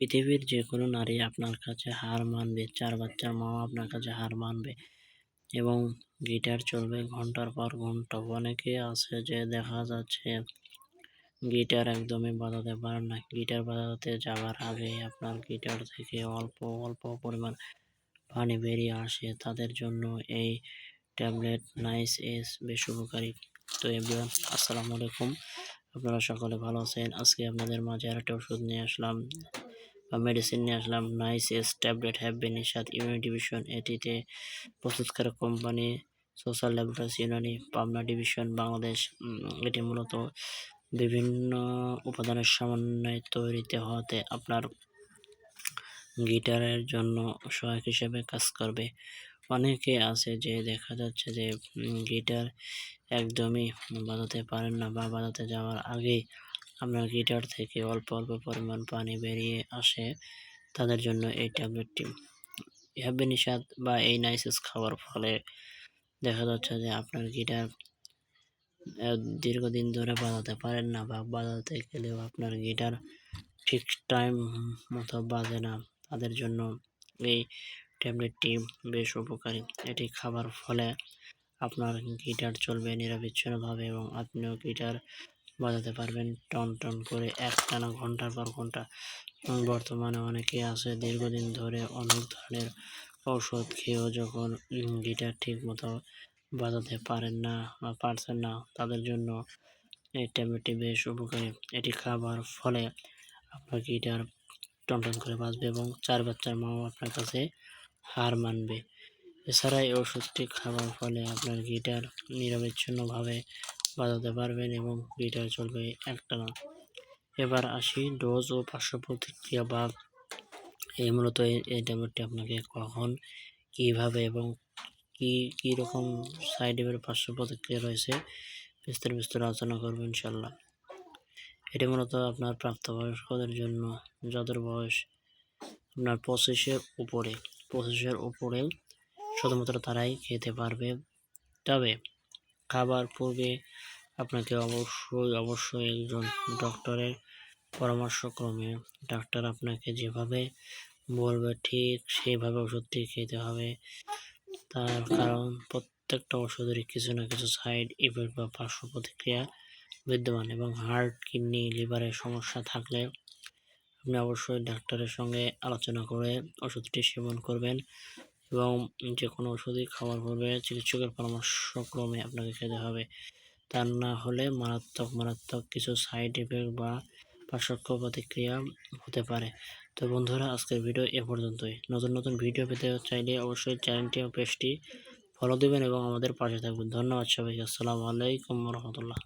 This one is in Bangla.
পৃথিবীর যে কোনো নারী আপনার কাছে হার মানবে, চার বাচ্চার মাও আপনার কাছে হার মানবে এবং গিটার চলবে ঘণ্টার পর ঘণ্টা। অনেকে আছে যে দেখা যাচ্ছে গিটার একদমই বাজাতে পারেন না। গিটার বাজাতে যাওয়ার আগে আপনার গিটার থেকে অল্প অল্প পরিমাণ পানি বেরিয়ে আসে। তাদের জন্য এই ট্যাবলেট নাইস এস বেশ উপকারী। তো এভরিওয়ান, আসসালামু আলাইকুম। আপনারা সকলে ভালো আছেন। আজকে আপনাদের মাঝে আরেকটা ওষুধ নিয়ে আসলাম। মেডিসিন নিয়ে আসলাম। নাইস এস ট্যাবলেট হ্যাভ বেনিসাদ ইউনি ডিভিশন এটিতে প্রস্তুতকারক company social laboratories Unani Pabna division Bangladesh এটি মূলত বিভিন্ন উপাদানের সমন্বয়ে তৈরিতে হতে আপনার গিটারের জন্য সহায়ক হিসেবে কাজ করবে। অনেকে আছে যে দেখা যাচ্ছে যে গিটার একদমই বাজাতে পারেন না বা বাজাতে যাওয়ার আগেই আপনার গিটার থেকে অল্প অল্প পরিমাণ পানি বেরিয়ে আসে তাদের জন্য এই ট্যাবলেটটি হ্যাভি নিষাদ বা এই নাইসেস খাওয়ার ফলে দেখা যাচ্ছে যে আপনার গিটার দীর্ঘদিন ধরে বাজাতে পারেন না বা বাজাতে গেলেও আপনার গিটার ঠিক টাইম মতো বাজে না। তাদের জন্য এই ট্যাবলেটটি বেশ উপকারী। এটি খাবার ফলে আপনার গিটার চলবে নিরবিচ্ছিন্নভাবে এবং আপনিও গিটার বাজাতে পারবেন টন টন করে একটানা ঘণ্টার পর ঘণ্টা। বর্তমানে অনেকে আছে দীর্ঘদিন ধরে অনেক ধরনের ঔষধ খেয়েও যখন গিটার ঠিক মতো বাজাতে পারেন না বা পারছেন না, তাদের জন্য এই ট্যাবলেটটি বেশ উপকারী। এটি খাবার ফলে আপনার গিটার টনটন করে বাঁচবে এবং চার বাচ্চার মাও আপনার কাছে হার মানবে। এছাড়া এই ওষুধটি খাওয়ার ফলে আপনার গিটার নিরবিচ্ছিন্নভাবে বাজাতে পারবেন এবং গিটার চলবে একটানা। এবার আসি ডোজ ও পার্শ্ব প্রতিক্রিয়া বা এই মূলত এই ট্যাবলেটটি আপনাকে কখন, কীভাবে এবং কি, কী রকম সাইড এফেক্ট পার্শ্ব প্রতিক্রিয়া রয়েছে বিস্তার বিস্তার আলোচনা করব ইনশাল্লাহ এটি মূলত আপনার প্রাপ্তবয়স্কদের জন্য, যাদের বয়স আপনার পঁচিশের উপরে পঁচিশের উপরে শুধুমাত্র তারাই খেতে পারবে। তবে খাবার পূর্বে আপনাকে অবশ্যই অবশ্যই একজন ডক্টরের পরামর্শক্রমে ডাক্তার আপনাকে যেভাবে বলবে ঠিক সেইভাবে ওষুধটি খেতে হবে। তার কারণ প্রত্যেকটা ওষুধেরই কিছু না কিছু সাইড ইফেক্ট বা পার্শ্ব প্রতিক্রিয়া বিদ্যমান এবং হার্ট কিডনি লিভারের সমস্যা থাকলে আপনি অবশ্যই ডাক্তারের সঙ্গে আলোচনা করে ওষুধটি সেবন করবেন। এবং যে কোনো ওষুধই খাওয়ার পূর্বে চিকিৎসকের পরামর্শক্রমে আপনাকে খেতে হবে। তা না হলে মারাত্মক মারাত্মক কিছু সাইড ইফেক্ট বা পার্শ্বক্য প্রতিক্রিয়া হতে পারে। তো বন্ধুরা, আজকের ভিডিও এ পর্যন্তই। নতুন নতুন ভিডিও পেতে চাইলে অবশ্যই চ্যানেলটি ও পেজটি ফলো দেবেন এবং আমাদের পাশে থাকবেন। ধন্যবাদ সবাইকে। আসসালামু আলাইকুম রহমতুল্লাহ।